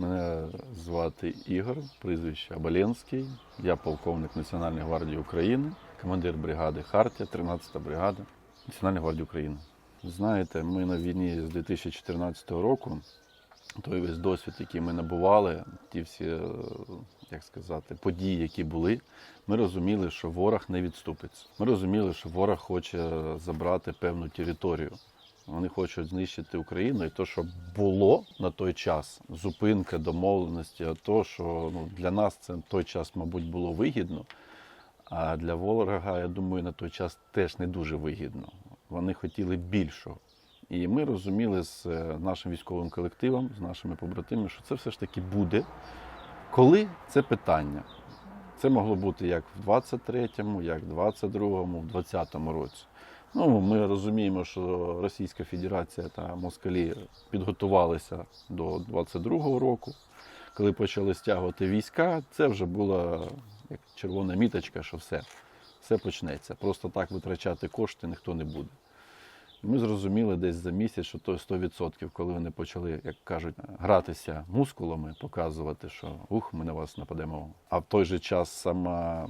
Мене звати Ігор, прізвище Абаленський. Я полковник Національної гвардії України, командир бригади Хартія, 13-та бригада Національної гвардії України. Знаєте, ми на війні з 2014 року. Той весь досвід, який ми набували, ті всі, е, як сказати, події, які були, ми розуміли, що ворог не відступиться. Ми розуміли, що ворог хоче забрати певну територію. Вони хочуть знищити Україну, і то, що було на той час, зупинка домовленості, а то, що ну, для нас це на той час, мабуть, було вигідно. А для ворога, я думаю, на той час теж не дуже вигідно. Вони хотіли більшого. І ми розуміли з е, нашим військовим колективом, з нашими побратимами, що це все ж таки буде. Коли це питання? Це могло бути як в 23-му, як в 22-му, в 20-му році. Ну, ми розуміємо, що Російська Федерація та Москалі підготувалися до 22-го року. Коли почали стягувати війська, це вже була як червона міточка, що все, все почнеться. Просто так витрачати кошти ніхто не буде. Ми зрозуміли десь за місяць, що то 100%, коли вони почали, як кажуть, гратися мускулами, показувати, що ух, ми на вас нападемо. А в той же час сама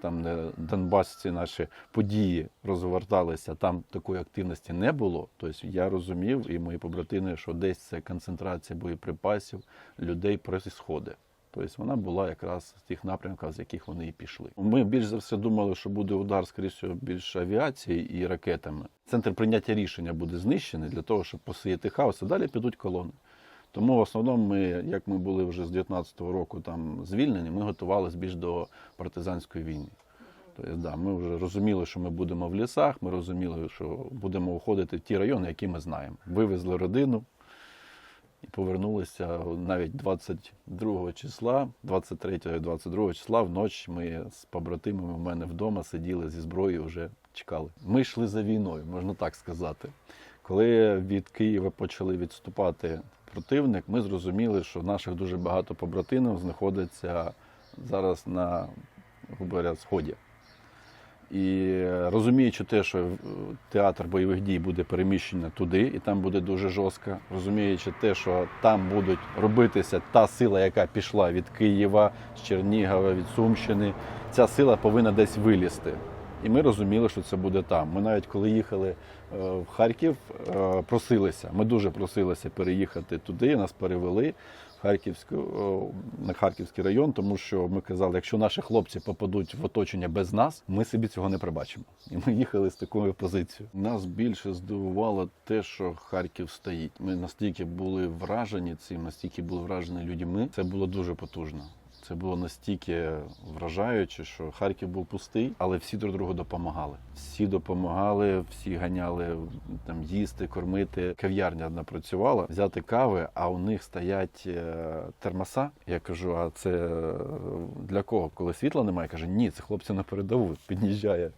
там де Донбасці наші події розверталися, там такої активності не було. Тобто я розумів, і мої побратими, що десь це концентрація боєприпасів людей происходить. Тобто вона була якраз з тих напрямків, з яких вони і пішли. Ми більш за все думали, що буде удар, скоріше більш авіації і ракетами. Центр прийняття рішення буде знищений для того, щоб посіяти хаос, а далі підуть колони. Тому в основному ми, як ми були вже з 19-го року там звільнені, ми готувалися більш до партизанської війни. Тобто, да, ми вже розуміли, що ми будемо в лісах, ми розуміли, що будемо уходити в ті райони, які ми знаємо. Вивезли родину і повернулися навіть 22 числа, 23-22 числа вночі ми з побратимами у мене вдома сиділи зі зброєю, вже чекали. Ми йшли за війною, можна так сказати. Коли від Києва почали відступати противник, ми зрозуміли, що наших дуже багато побратимів знаходиться зараз на говоря, сході. І розуміючи те, що е, театр бойових дій буде переміщено туди, і там буде дуже жорстко, розуміючи те, що там будуть робитися та сила, яка пішла від Києва, з Чернігова, від Сумщини, ця сила повинна десь вилізти. І ми розуміли, що це буде там. Ми навіть коли їхали е, в Харків, е, просилися. Ми дуже просилися переїхати туди, нас перевели в Харківську, на Харківський район, тому що ми казали, якщо наші хлопці попадуть в оточення без нас, ми собі цього не пробачимо. І ми їхали з такою позицією. Нас більше здивувало те, що Харків стоїть. Ми настільки були вражені цим, настільки були вражені людьми. Це було дуже потужно. Це було настільки вражаюче, що Харків був пустий, але всі друг другу допомагали. Всі допомагали, всі ганяли там їсти, кормити. Кав'ярня одна працювала, взяти кави, а у них стоять е, термоса. Я кажу: а це е, для кого? Коли світла немає? Каже, ні, це хлопці на передову. Під'їжджає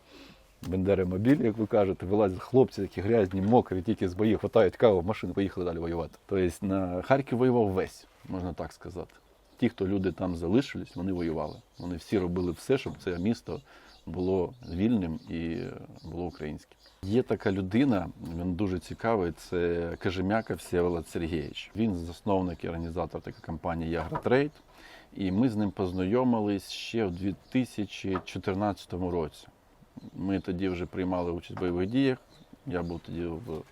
Бендеремобіль, як ви кажете, вилазять хлопці, такі грязні, мокрі, тільки з боїв, хватають каву, в машину, поїхали далі воювати. Тобто на Харків воював весь, можна так сказати. Ті, хто люди там залишились, вони воювали. Вони всі робили все, щоб це місто було вільним і було українським. Є така людина, він дуже цікавий. Це Кажемяка Всеволод Сергійович. Він засновник і організатор такої компанії Ягротрейд. І ми з ним познайомились ще в 2014 році. Ми тоді вже приймали участь в бойових діях. Я був тоді в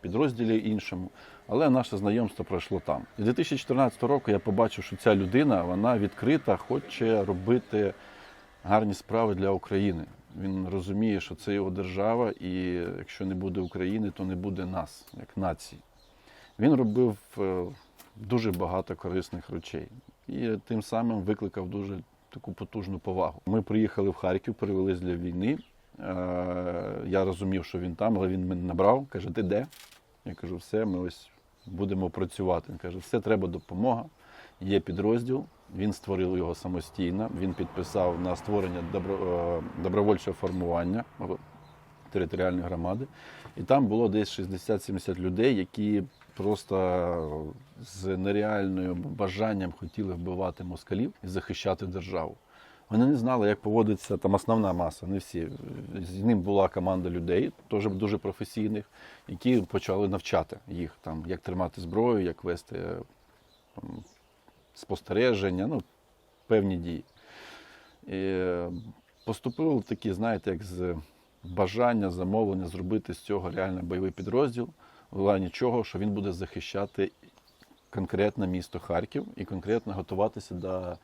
підрозділі іншому, але наше знайомство пройшло там. І 2014 року я побачив, що ця людина вона відкрита, хоче робити гарні справи для України. Він розуміє, що це його держава, і якщо не буде України, то не буде нас, як нації. Він робив е, дуже багато корисних речей і тим самим викликав дуже таку потужну повагу. Ми приїхали в Харків, перевелись для війни. Е, Я розумів, що він там, але він мене набрав, каже, ти де? Я кажу, все, ми ось будемо працювати. Він каже, все, треба допомога. Є підрозділ, він створив його самостійно, він підписав на створення добро, е, добровольчого формування територіальної громади. І там було десь 60-70 людей, які просто з нереальним бажанням хотіли вбивати москалів і захищати державу. Вони не знали, як поводиться там основна маса, не всі. З ним була команда людей, теж дуже професійних, які почали навчати їх, там, як тримати зброю, як вести м, спостереження, ну, певні дії. І е, поступило такі, знаєте, як з бажання, замовлення зробити з цього реально бойовий підрозділ, в плані чого, що він буде захищати конкретно місто Харків і конкретно готуватися до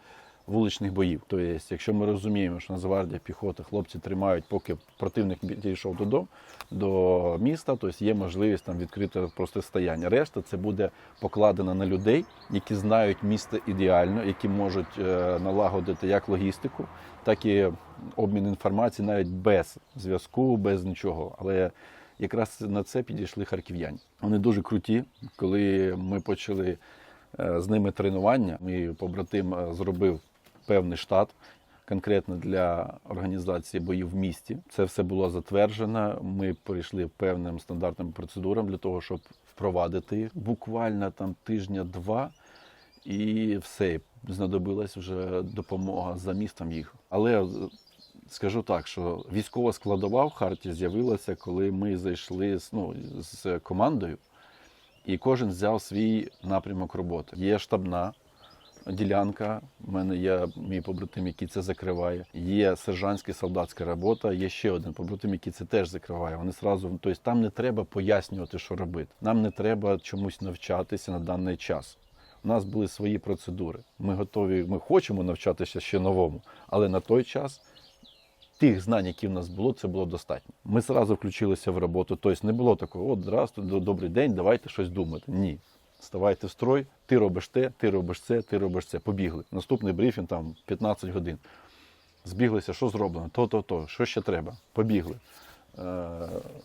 вуличних боїв. Тобто, якщо ми розуміємо, що Нацгвардія, піхота, хлопці тримають, поки противник дійшов додому, до міста, тобто є можливість там відкрити протистояння. Решта це буде покладено на людей, які знають місто ідеально, які можуть е, налагодити як логістику, так і обмін інформацією навіть без зв'язку, без нічого. Але якраз на це підійшли харків'яні. Вони дуже круті. Коли ми почали е, з ними тренування, мій побратим е, зробив певний штат конкретно для організації боїв в місті. Це все було затверджено. Ми прийшли певним стандартним процедурам для того, щоб впровадити. Буквально там тижня-два, і все. Знадобилась вже допомога за містом їх. Але скажу так, що військова складова в харті з'явилася, коли ми зайшли ну, з командою, і кожен взяв свій напрямок роботи. Є штабна ділянка. У мене є мій побратим, який це закриває. Є сержантська солдатська робота. Є ще один побратим, який це теж закриває. Вони зразу, тобто там не треба пояснювати, що робити. Нам не треба чомусь навчатися на даний час. У нас були свої процедури. Ми готові, ми хочемо навчатися ще новому, але на той час тих знань, які в нас було, це було достатньо. Ми зразу включилися в роботу. Тобто не було такого, от здрастуй, до- добрий день, давайте щось думати. Ні. Ставайте в строй, ти робиш те, ти робиш це, ти робиш це. Побігли. Наступний брифінг там 15 годин. Збіглися, що зроблено, то, то, то, що ще треба. Побігли. Е,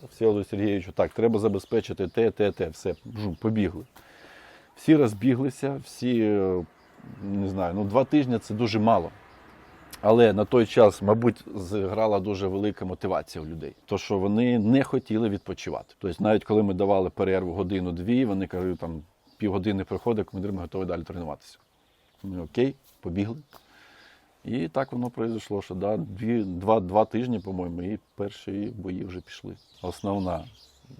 Всеволоду Сергійовичу, так, треба забезпечити те, те, те, все, жу, побігли. Всі розбіглися, всі, е, не знаю, ну два тижні це дуже мало. Але на той час, мабуть, зіграла дуже велика мотивація у людей, то що вони не хотіли відпочивати. Тобто, навіть коли ми давали перерву годину-дві, вони кажуть, там півгодини проходить, командир, ми готові далі тренуватися. Ми окей, побігли. І так воно пройшло, що да, дві, два, два тижні, по-моєму, і перші бої вже пішли. Основна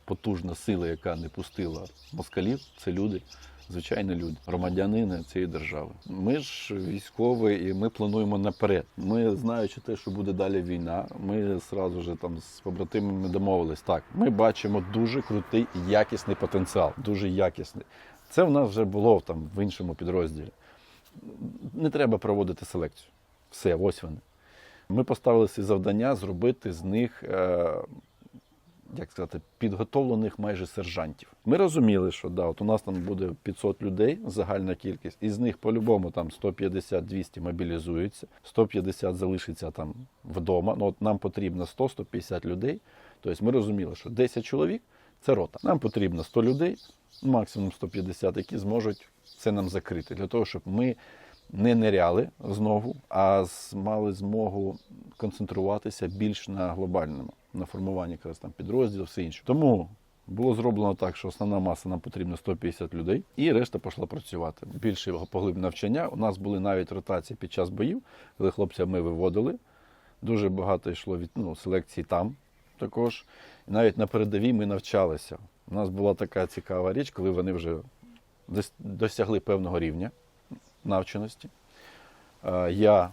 потужна сила, яка не пустила москалів, це люди, звичайні люди, громадянини цієї держави. Ми ж військові, і ми плануємо наперед. Ми, знаючи те, що буде далі війна, ми зразу ж там з побратимами домовились. Так, ми бачимо дуже крутий якісний потенціал, дуже якісний. Це в нас вже було там в іншому підрозділі. Не треба проводити селекцію. Все, ось вони. Ми поставили собі завдання зробити з них, е, як сказати, підготовлених майже сержантів. Ми розуміли, що да, от у нас там буде 500 людей, загальна кількість, із них по-любому там 150-200 мобілізуються, 150 залишиться там вдома. Ну, от нам потрібно 100-150 людей. Тобто ми розуміли, що 10 чоловік це рота. Нам потрібно 100 людей, максимум 150, які зможуть це нам закрити, для того, щоб ми не ниряли знову, а мали змогу концентруватися більш на глобальному, на формуванні якраз там підрозділів, все інше. Тому було зроблено так, що основна маса нам потрібно 150 людей, і решта пішла працювати. Більше поглибне навчання. У нас були навіть ротації під час боїв, коли хлопців ми виводили. Дуже багато йшло від ну, селекції там також. Навіть на передовій ми навчалися. У нас була така цікава річ, коли вони вже досягли певного рівня навченості. Я,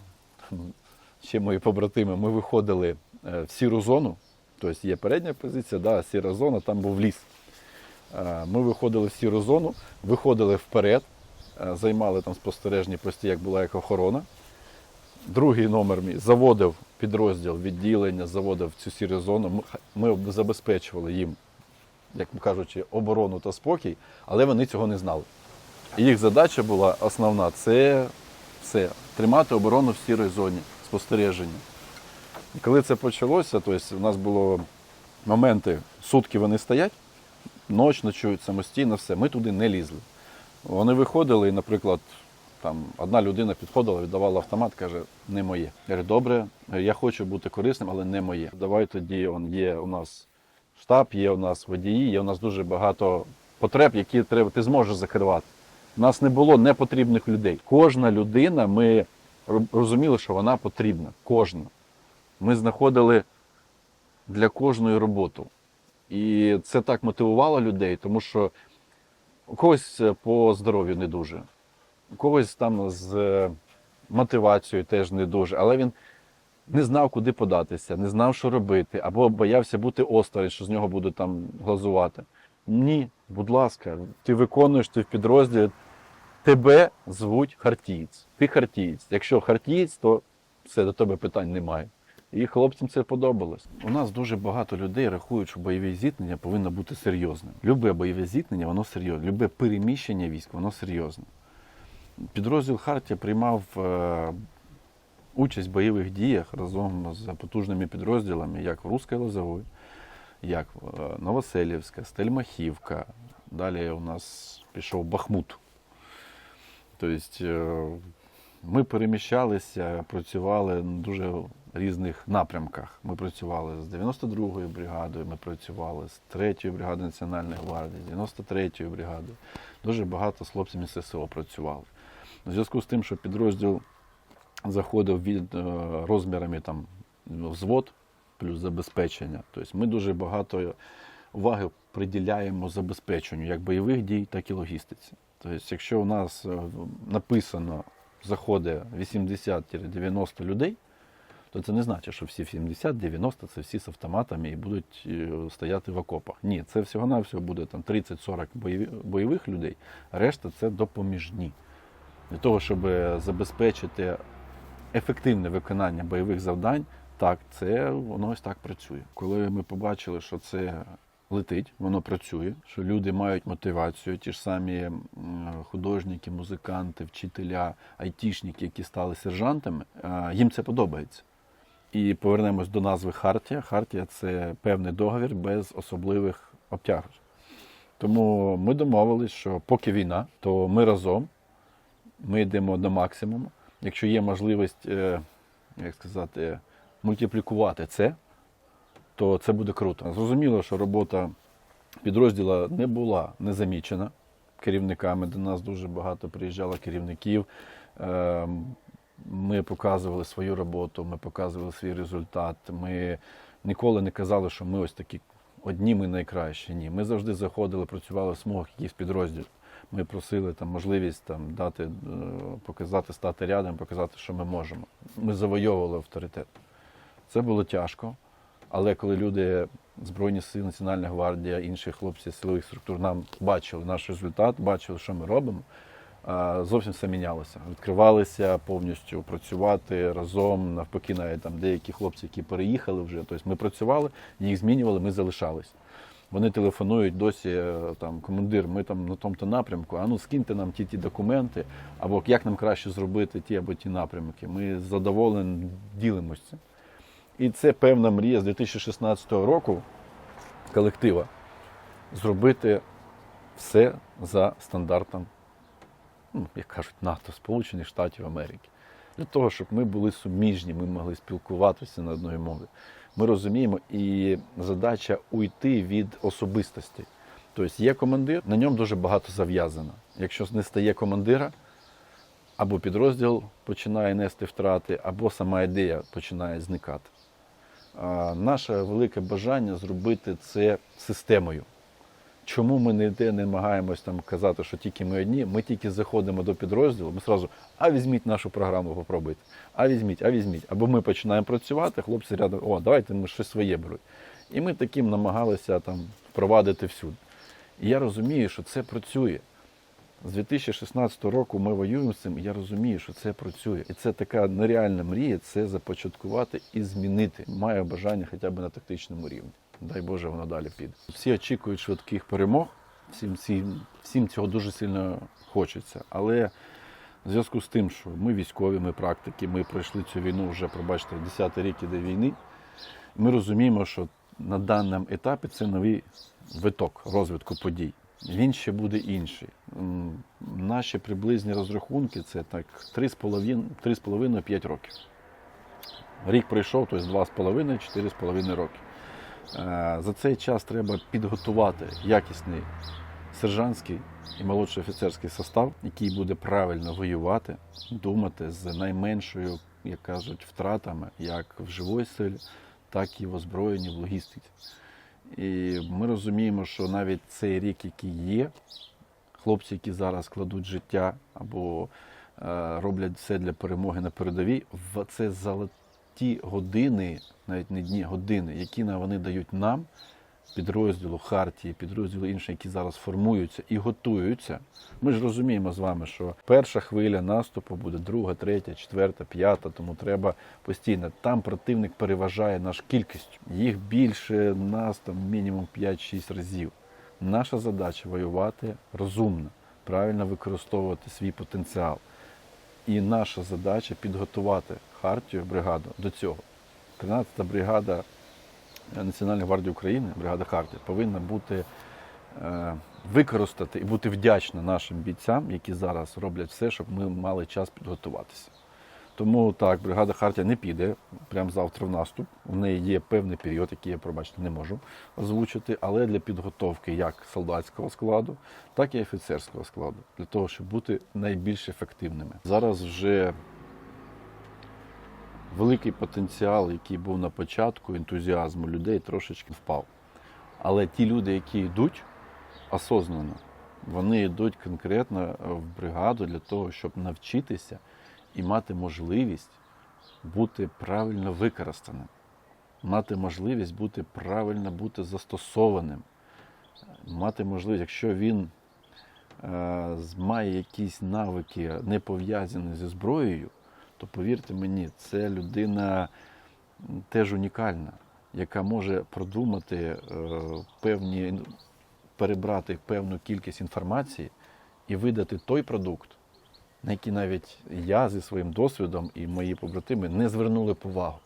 ще мої побратими, ми виходили е, в сіру зону, тобто є передня позиція, да, сіра зона, там був ліс. Ми виходили в сіру зону, виходили вперед, е, займали там спостережні пості, як була як охорона. Другий номер мій заводив підрозділ відділення, заводив цю сіру зону. Ми, забезпечували їм, як кажучи, оборону та спокій, але вони цього не знали. І Їх задача була основна це все, тримати оборону в сірій зоні спостереження. І коли це почалося, тобто у нас було моменти, сутки вони стоять, ніч ночують самостійно, все. Ми туди не лізли. Вони виходили, наприклад, там одна людина підходила, віддавала автомат, каже, не моє. Я кажу, добре, я хочу бути корисним, але не моє. Давай тоді он, є у нас штаб, є у нас водії, є у нас дуже багато потреб, які треба, ти зможеш закривати. У нас не було непотрібних людей. Кожна людина, ми розуміли, що вона потрібна. Кожна. Ми знаходили для кожної роботу. І це так мотивувало людей, тому що у когось е, по здоров'ю не дуже. Когось там з е, мотивацією теж не дуже, але він не знав, куди податися, не знав, що робити, або боявся бути осторонь, що з нього будуть там глазувати. Ні, будь ласка, ти виконуєш ти в підрозділі. Тебе звуть хартієць. Ти хартієць. Якщо хартієць, то все до тебе питань немає. І хлопцям це подобалось. У нас дуже багато людей рахують, що бойове зіткнення повинно бути серйозним. Любе бойове зіткнення, воно серйозне. Любе переміщення військ, воно серйозне. Підрозділ Хартія приймав е, участь в бойових діях разом з потужними підрозділами, як в Руській Лозової, як е, Новоселівська, Стельмахівка. Далі у нас пішов Бахмут. Тобто е, ми переміщалися, працювали на дуже різних напрямках. Ми працювали з 92-ю бригадою, ми працювали з 3-ю бригадою Національної гвардії, 93-ю бригадою. Дуже багато з хлопцями ССО працювали. У зв'язку з тим, що підрозділ заходив від е, розмірами там взвод плюс забезпечення. Тобто ми дуже багато уваги приділяємо забезпеченню як бойових дій, так і логістиці. Тобто, якщо у нас е, написано заходить 80-90 людей, то це не значить, що всі 70-90 це всі з автоматами і будуть е, стояти в окопах. Ні, це всього-навсього буде там 30-40 бойових людей, решта це допоміжні. Для того, щоб забезпечити ефективне виконання бойових завдань, так, це воно ось так працює. Коли ми побачили, що це летить, воно працює, що люди мають мотивацію, ті ж самі художники, музиканти, вчителя, айтішники, які стали сержантами, їм це подобається. І повернемось до назви Хартія. Хартія це певний договір без особливих обтяжень. Тому ми домовились, що поки війна, то ми разом, ми йдемо до максимуму. Якщо є можливість, е, як сказати, мультиплікувати це, то це буде круто. Зрозуміло, що робота підрозділу не була незамічена керівниками. До нас дуже багато приїжджало керівників. Е, Ми показували свою роботу, ми показували свій результат. Ми ніколи не казали, що ми ось такі одні, ми найкращі. Ні. Ми завжди заходили, працювали в смугах якихось підрозділів. Ми просили там можливість там дати, е, показати, стати рядом, показати, що ми можемо. Ми завойовували авторитет. Це було тяжко, але коли люди, Збройні сили, Національна гвардія, інші хлопці силових структур нам бачили наш результат, бачили, що ми робимо, зовсім все мінялося. Відкривалися повністю працювати разом, навпаки, навіть там деякі хлопці, які переїхали вже. Тобто ми працювали, їх змінювали, ми залишались. Вони телефонують досі, е, там, командир, ми там на тому-то напрямку, а ну скиньте нам ті ті документи, або як нам краще зробити ті або ті напрямки. Ми з задоволенням ділимося. цим. І це певна мрія з 2016 року колектива зробити все за стандартом, ну, як кажуть, НАТО, Сполучених Штатів Америки. Для того, щоб ми були суміжні, ми могли спілкуватися на одній мові. Ми розуміємо, і задача уйти від особистості. Тобто є командир, на ньому дуже багато зав'язано. Якщо не стає командира, або підрозділ починає нести втрати, або сама ідея починає зникати. Наше велике бажання зробити це системою. Чому ми ніде не намагаємось там казати, що тільки ми одні? Ми тільки заходимо до підрозділу, ми одразу, а візьміть нашу програму, попробуйте. А візьміть, а візьміть. Або ми починаємо працювати, хлопці рядом, о, давайте ми щось своє беруть. І ми таким намагалися там впровадити всюди. І я розумію, що це працює. З 2016 року ми воюємо з цим, і я розумію, що це працює. І це така нереальна мрія це започаткувати і змінити. Маю бажання хоча б на тактичному рівні. Дай Боже, воно далі піде. Всі очікують швидких перемог, всім, всім, всім цього дуже сильно хочеться. Але в зв'язку з тим, що ми військові, ми практики, ми пройшли цю війну вже, пробачте, 10 рік іде війни. Ми розуміємо, що на даному етапі це новий виток розвитку подій. Він ще буде інший. Наші приблизні розрахунки це так 3,5-5 років. Рік пройшов, тобто 2,5-4,5 роки. Е, За цей час треба підготувати якісний сержантський і молодший офіцерський состав, який буде правильно воювати, думати з найменшою, як кажуть, втратами, як в живій силі, так і в озброєнні, в логістиці. І ми розуміємо, що навіть цей рік, який є, хлопці, які зараз кладуть життя або е, роблять все для перемоги на передовій, це золоті години, навіть не дні, години, які вони дають нам, підрозділу Хартії, підрозділу інші, які зараз формуються і готуються. Ми ж розуміємо з вами, що перша хвиля наступу буде друга, третя, четверта, п'ята, тому треба постійно. Там противник переважає наш кількістю. Їх більше нас там мінімум 5-6 разів. Наша задача воювати розумно, правильно використовувати свій потенціал. І наша задача підготувати Хартію бригаду до цього. 13-та бригада Національної гвардії України, бригада Хартія, повинна бути е, використати і бути вдячна нашим бійцям, які зараз роблять все, щоб ми мали час підготуватися. Тому так, бригада Хартія не піде прямо завтра в наступ. У неї є певний період, який я пробачити не можу озвучити, але для підготовки як солдатського складу, так і офіцерського складу, для того, щоб бути найбільш ефективними. Зараз вже великий потенціал, який був на початку, ентузіазму людей трошечки впав. Але ті люди, які йдуть осознанно, вони йдуть конкретно в бригаду для того, щоб навчитися і мати можливість бути правильно використаним, мати можливість бути правильно бути застосованим, мати можливість, якщо він е, має якісь навики, не пов'язані зі зброєю, то повірте мені, це людина теж унікальна, яка може продумати е, певні, перебрати певну кількість інформації і видати той продукт, на який навіть я зі своїм досвідом і мої побратими не звернули повагу.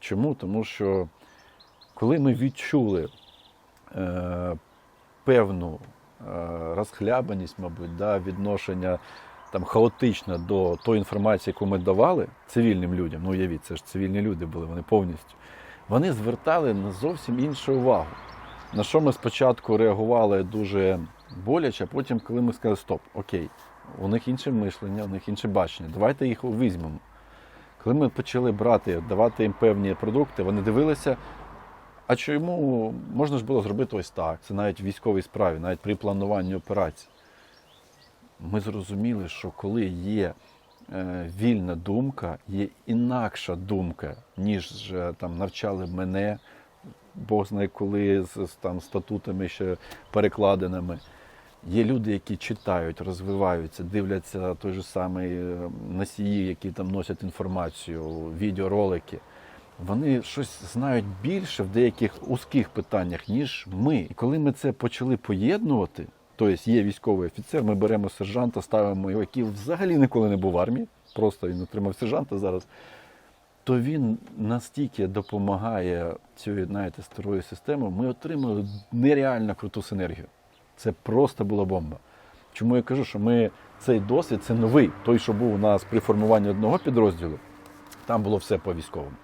Чому? Тому що коли ми відчули е, певну е, розхлябаність, мабуть, да, відношення там хаотичне до тої інформації, яку ми давали цивільним людям, ну уявіть, це ж цивільні люди були, вони повністю, вони звертали на зовсім іншу увагу. На що ми спочатку реагували дуже боляче, а потім, коли ми сказали, стоп, окей, у них інше мишлення, у них інше бачення, давайте їх візьмемо. Коли ми почали брати, давати їм певні продукти, вони дивилися, а чому можна ж було зробити ось так? Це навіть в військовій справі, навіть при плануванні операцій. Ми зрозуміли, що коли є е, вільна думка, є інакша думка, ніж е, там навчали мене, Бог знає коли з, там статутами ще перекладеними. Є люди, які читають, розвиваються, дивляться той же самий е, носії, які там носять інформацію, відеоролики. Вони щось знають більше в деяких узких питаннях, ніж ми. І коли ми це почали поєднувати, тобто є військовий офіцер, ми беремо сержанта, ставимо його, який взагалі ніколи не був в армії, просто він отримав сержанта зараз, то він настільки допомагає цієї, знаєте, старої системи, ми отримали нереально круту синергію. Це просто була бомба. Чому я кажу, що ми цей досвід це новий. Той, що був у нас при формуванні одного підрозділу, там було все по військовому.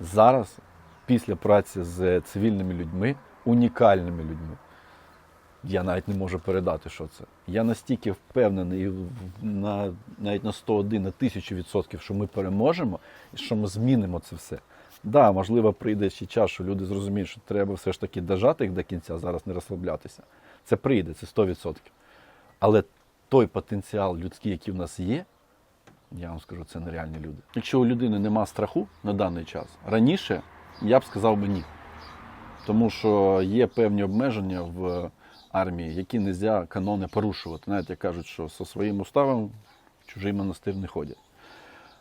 Зараз, після праці з цивільними людьми, унікальними людьми, я навіть не можу передати, що це. Я настільки впевнений на, навіть на 101, на 1000 відсотків, що ми переможемо і що ми змінимо це все. Да, можливо, прийде ще час, що люди зрозуміють, що треба все ж таки дожати їх до кінця, зараз не розслаблятися. Це прийде, це 100%. Але той потенціал людський, який в нас є, я вам скажу, це нереальні люди. Якщо у людини нема страху на даний час, раніше я б сказав би ні. Тому що є певні обмеження в армії, які не можна канони порушувати. Навіть як кажуть, що зі своїм уставом в чужий монастир не ходять.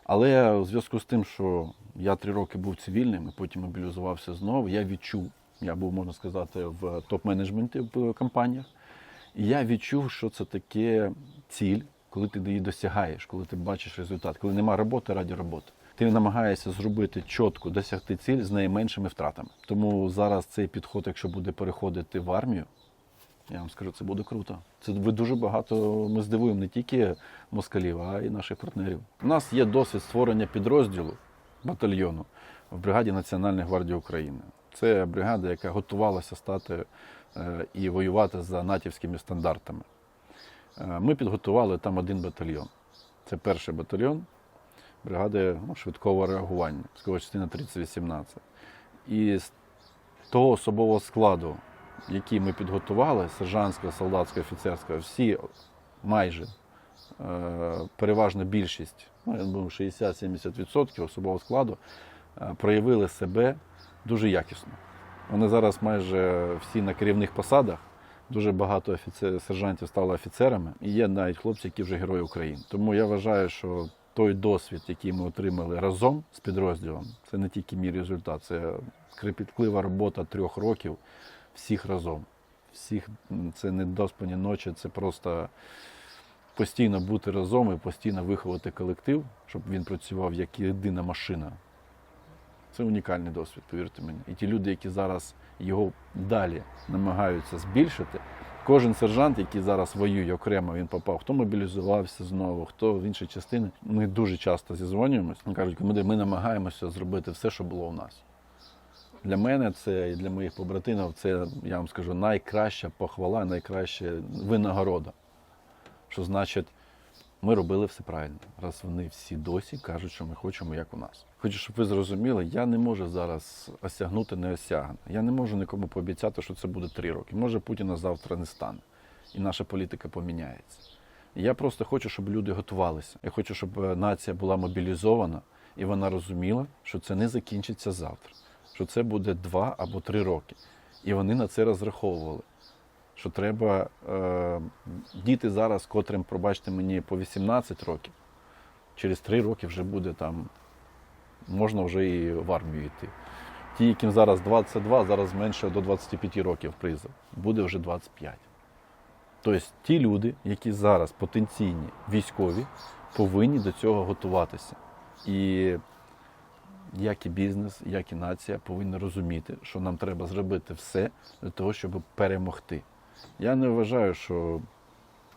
Але у зв'язку з тим, що я три роки був цивільним і потім мобілізувався знову, я відчув, я був, можна сказати, в топ-менеджменті в компаніях. І я відчув, що це таке ціль, коли ти її досягаєш, коли ти бачиш результат, коли нема роботи раді роботи. Ти намагаєшся зробити чітко, досягти ціль з найменшими втратами. Тому зараз цей підход, якщо буде переходити в армію, я вам скажу, це буде круто. Це ви дуже багато ми здивуємо не тільки москалів, а й наших партнерів. У нас є досвід створення підрозділу батальйону в бригаді Національної гвардії України. Це бригада, яка готувалася стати е, і воювати за натівськими стандартами. Е, Ми підготували там один батальйон. Це перший батальйон бригади ну, швидкого реагування, військова частина 3018. І з того особового складу, які ми підготували, сержантського, солдатського, офіцерського, всі майже е, переважна більшість, ну, я думаю, 60-70% особового складу е, проявили себе дуже якісно. Вони зараз майже всі на керівних посадах. Дуже багато офіцер, сержантів стали офіцерами, і є навіть хлопці, які вже герої України. Тому я вважаю, що той досвід, який ми отримали разом з підрозділом, це не тільки мій результат, це кропітлива робота трьох років всіх разом. Всіх це не доспані ночі, це просто постійно бути разом і постійно виховати колектив, щоб він працював як єдина машина. Це унікальний досвід, повірте мені. І ті люди, які зараз його далі намагаються збільшити, кожен сержант, який зараз воює окремо, він попав, хто мобілізувався знову, хто в інші частини. Ми дуже часто зізвонюємося. Вони кажуть, командир, ми намагаємося зробити все, що було у нас. Для мене це і для моїх побратимів це, я вам скажу, найкраща похвала, найкраща винагорода. Що значить, ми робили все правильно, раз вони всі досі кажуть, що ми хочемо, як у нас. Хочу, щоб ви зрозуміли, я не можу зараз осягнути неосягне. Я не можу нікому пообіцяти, що це буде три роки. Може, Путіна завтра не стане, і наша політика поміняється. Я просто хочу, щоб люди готувалися. Я хочу, щоб е, нація була мобілізована і вона розуміла, що це не закінчиться завтра, що це буде два або три роки. І вони на це розраховували. Що треба е, діти зараз, котрим, пробачте мені, по 18 років, через 3 роки вже буде там, можна вже і в армію йти. Ті, яким зараз 22, зараз зменшує до 25 років призов, буде вже 25. Тобто ті люди, які зараз потенційні військові, повинні до цього готуватися. І як і бізнес, як і нація повинні розуміти, що нам треба зробити все для того, щоб перемогти. Я не вважаю, що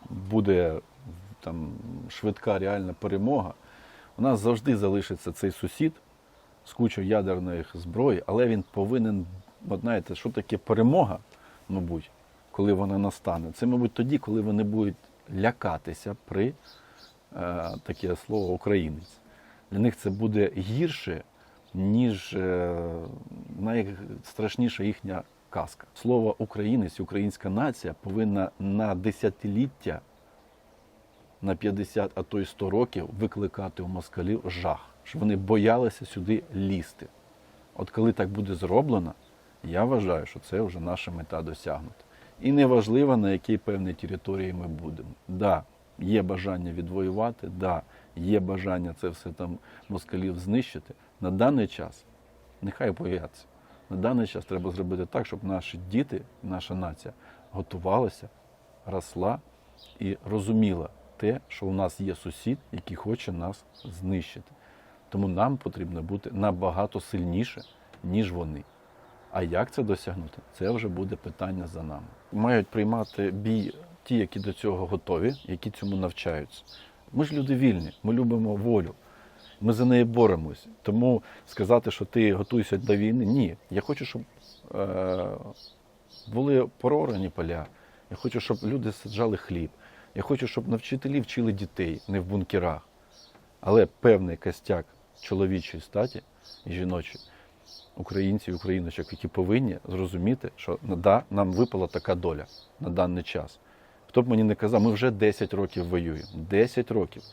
буде там швидка реальна перемога. У нас завжди залишиться цей сусід з кучою ядерної зброї, але він повинен, от знаєте, що таке перемога, мабуть, коли вона настане. Це, мабуть, тоді, коли вони будуть лякатися при е, таке слово українець. Для них це буде гірше, ніж е, найстрашніша їхня казка. Слово українець, українська нація повинна на десятиліття, на 50, а то й 100 років викликати у москалів жах, щоб вони боялися сюди лізти. От коли так буде зроблено, я вважаю, що це вже наша мета досягнута. І неважливо, на якій певній території ми будемо. Да, є бажання відвоювати, да, є бажання це все там москалів знищити. На даний час нехай бояться. На даний час треба зробити так, щоб наші діти, наша нація готувалася, росла і розуміла те, що у нас є сусід, який хоче нас знищити. Тому нам потрібно бути набагато сильніше, ніж вони. А як це досягнути? Це вже буде питання за нами. Мають приймати бій ті, які до цього готові, які цьому навчаються. Ми ж люди вільні, ми любимо волю. Ми за неї боремось. Тому сказати, що ти готуєшся до війни, ні. Я хочу, щоб е, були прорані поля. Я хочу, щоб люди саджали хліб. Я хочу, щоб на вчителі вчили дітей, не в бункерах. Але певний костяк чоловічої статі і жіночої, українців і україночок, які повинні зрозуміти, що да, нам випала така доля на даний час. Хто б мені не казав, ми вже 10 років воюємо. 10 років.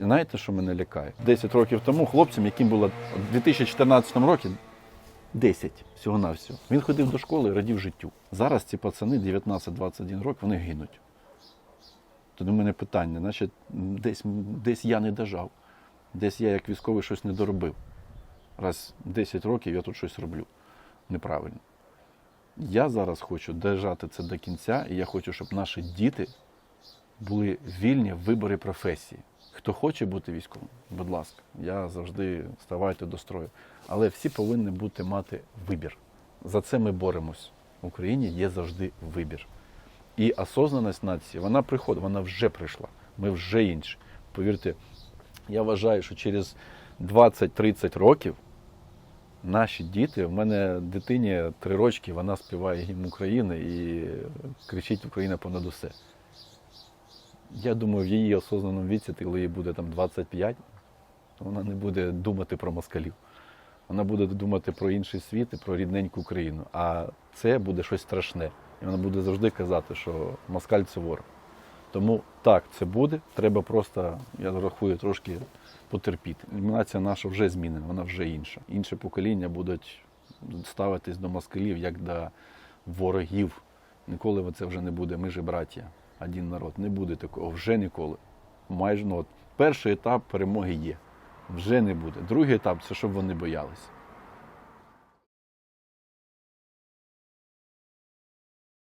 І знаєте, що мене лякає? 10 років тому хлопцям, яким було у 2014 році 10 всього-навсього, він ходив до школи і радів життю. Зараз ці пацани 19-21 років, вони гинуть. То до мене питання, значить, десь, десь я не дожав, десь я як військовий щось не доробив. Раз 10 років я тут щось роблю неправильно. Я зараз хочу дожати це до кінця, і я хочу, щоб наші діти були вільні в виборі професії. Хто хоче бути військовим, будь ласка, я завжди ставайте до строю. Але всі повинні бути мати вибір. За це ми боремось. В Україні є завжди вибір. І осознаність нації, вона приходить, вона вже прийшла. Ми вже інші. Повірте, я вважаю, що через 20-30 років наші діти, в мене дитині три рочки, вона співає гімн України і кричить Україна понад усе. Я думаю, в її осознаному віці, коли їй буде там 25, вона не буде думати про москалів. Вона буде думати про інший світ і про рідненьку Україну. А це буде щось страшне. І вона буде завжди казати, що москаль це ворог. Тому так, це буде. Треба просто, я рахую, трошки потерпіти. Нація наша вже змінена, вона вже інша. Інше покоління будуть ставитись до москалів як до ворогів. Ніколи це вже не буде. Ми ж браття, один народ. Не буде такого, вже ніколи. Майже ну, от, перший етап перемоги є. Вже не буде. Другий етап це щоб вони боялися.